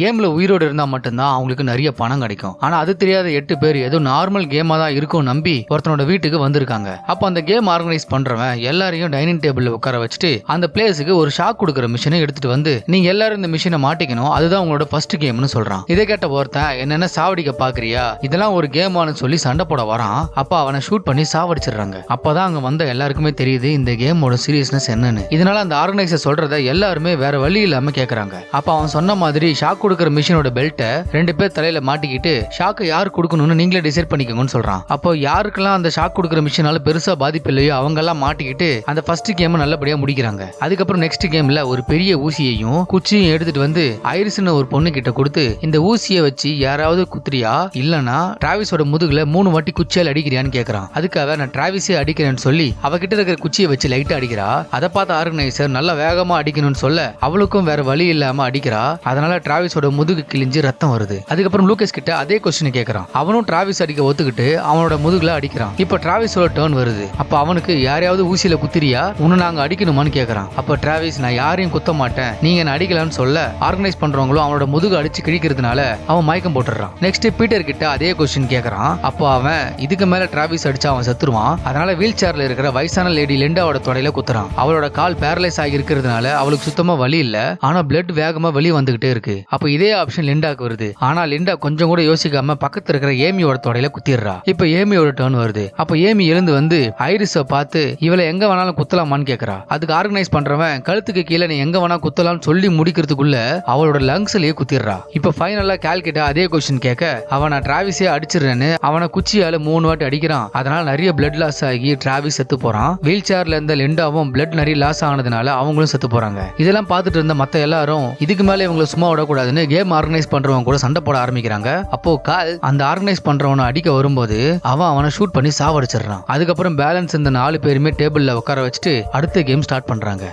கேமில் உயிரோடு இருந்தால் மட்டும்தான் அவங்களுக்கு நிறைய பணம் கிடைக்கும். ஆனால் அது தெரியாத எட்டு பேர் ஏதோ நார்மல் கேமா தான் இருக்கும் நம்பி ஒருத்தனோட வீட்டுக்கு வந்திருக்காங்க. அப்போ அந்த கேம் ஆர்கனைஸ் பண்றவன் எல்லாரையும் டைனிங் டேபிளில் உட்கார வச்சுட்டு அந்த பிளேஸுக்கு ஒரு ஷாக் கொடுக்குற மிஷினை எடுத்துட்டு வந்து நீங்க எல்லாரும் இந்த மிஷினை மாட்டிக்கணும். அதுதான் உங்களோட ஃபர்ஸ்ட் கேம்னு சொல்றான். இதை கேட்ட ஒருத்தன் என்னென்ன சாவடிக்க பார்க்குறியா இதெல்லாம் ஒரு கேமானு சொல்லி சண்டை போட வரான். அப்போ அவனை ஷூட் பண்ணி சாவடிச்சிடுறாங்க. அப்பதான் அங்கே வந்த எல்லாருக்குமே தெரியுது இந்த கேமோட சீரியஸ்னஸ் என்னன்னு. இதனால அந்த ஆர்கனைசர் சொல்கிறத எல்லாருமே வேற வழி இல்லாமல் கேட்குறாங்க அப்போ அவன் சொன்ன மாதிரி ஷாக் கொடுக்குற மிஷினோட பெல்ட்டை ரெண்டு பேர் தலையில மாட்டிக்கிட்டு ஷாக்கை யார் கொடுக்கணும்னு நீங்களே டிசைட் பண்ணிக்கோங்கன்னு சொல்றான். அப்போ யாருக்கெல்லாம் அந்த ஷாக் கொடுக்குற மிஷினால பெருசா பாதிப்பு இல்லையோ அவங்க எல்லாம் மாட்டிக்கிட்டு அந்த ஃபர்ஸ்ட் கேம் நல்லபடியா முடிக்கிறாங்க. அதுக்கப்புறம் நெக்ஸ்ட் கேம்ல ஒரு பெரிய ஊசியையும் குச்சியும் எடுத்துட்டு வந்து ஐரிஸ்னு ஒரு பொண்ணு கிட்ட கொடுத்து இந்த ஊசியை வச்சு யாராவது குத்துறியா? இல்லனா டிராவிஸோட முதுகுல மூணு வாட்டி குச்சியால் அடிக்கிறியான்னு கேக்குறான். அதுக்காக நான் டிராவிஸே அடிக்கிறேன்னு சொல்லி அவகிட்ட இருக்கிற குச்சியை வச்சு லைட்டா அடிக்கிறா. அதை பார்த்த ஆர்கனைசர் நல்லா வேகமா அடிக்கணும்னு சொல்ல அவளுக்கும் வேற வழி இல்லாம அடிக்கிறா. அதனால டிராவிஸோட முதுகு கிழிஞ்சு ரத்தம் வருது. அதுக்கப்புறம் லூகேஸ் கிட்ட அதே கொஸ்டின் கேட்கறான் அவனும் டிராவிஸ் அடிக்க ஒத்துக்கிட்டு அவனோட முதுகுல அடிக்கிறான். இப்போ டிராவிஸோட டேர்ன் வருது. அப்ப அவனுக்கு யாரையாவது ஊசியில குத்திரியா உன்னை நாங்க அடிக்கணுமான்னு கேக்குறான். அப்ப டிராவிஸ் நான் யாரையும் குத்த மாட்டேன். நீங்க என்ன அடிக்கலாம்னு சொல்ல ஆர்கனைஸ் பண்றவங்களும் அவனோட முதுகு அடிச்சு கிழிக்கிறதுனால அவன் மயக்கம் போட்டுறான் நெக்ஸ்ட் பீட்டர் கிட்ட அதே கொஸ்டின் கேக்குறான். அப்போ அவன் இதுக்கு மேல டிராவிஸ் அடிச்சு அவன் செத்துருவான். அதனால வீல் சேர்ல இருக்கிற வயசான லேடி லிண்டாவோட தொடையில குத்துறான். அவளோட கால் பேரலைஸ் ஆகி இருக்கிறதுனால அவளுக்கு சுத்தமா வலி இல்ல. ஆனா பிளட் வேகமா வெளியே வந்துகிட்டே இருக்கு. அப்போ இதே ஆப்ஷன் லிண்டாக்கு வருது. ஆனா லிண்டா கொஞ்சம் கூட யோசிக்காம பக்கத்துல இருக்கிற ஏமியோட தொடையில குத்திடுறா. இப்போ ஏமியோட டேர்ன் வருது. அப்போ ஏமி எழுந்து வந்து ஐரிஸ பார்த்து இவளை எங்க வேணாலும் குத்தலாமான்னு கேக்குறா. அதுக்கு ஆர்கனைஸ் பண்றவன் கழுத்துக்கு கீழே நீ எங்க வேணா குத்தலாம்னு சொல்லி முடிக்கிறதுக்குள்ள அவளோட லங்ஸ்லயே குத்திடுறா. இப்போ ஃபைனலா கேல் கிட்ட அதே கொஸ்டின் கேட்க அவன் நான் டிராவிஸே அடிச்சிடுறேன்னு அவனை குச்சியால மூணு வாட்டி அடிக்கிறான். அதனால நிறைய பிளட் லாஸ் ஆகி டிராவிஸ் செத்து போறான். வீல் சேர்ல இருந்த லிண்டாவும் பிளட் நிறைய லாஸ் ஆனதுனால அவங்களும் செத்து போறாங்க. இதெல்லாம் பார்த்துட்டு இருந்த மத்த எல்லாரும் இதுக்கு மேல இவங்களை சும்மா விடக்கூடாது. கூடாதுன்னு கேம் ஆர்கனைஸ் பண்றவங்க கூட சண்டை போட ஆரம்பிக்கிறாங்க. அப்போ கால் அந்த ஆர்கனைஸ் பண்றவனை அடிக்க வரும்போது அவன் அவனை ஷூட் பண்ணி சாவடிச்சிடுறான். அதுக்கப்புறம் பேலன்ஸ் இந்த நாலு பேருமே டேபிள்ல உட்கார வச்சுட்டு அடுத்த கேம் ஸ்டார்ட் பண்றாங்க.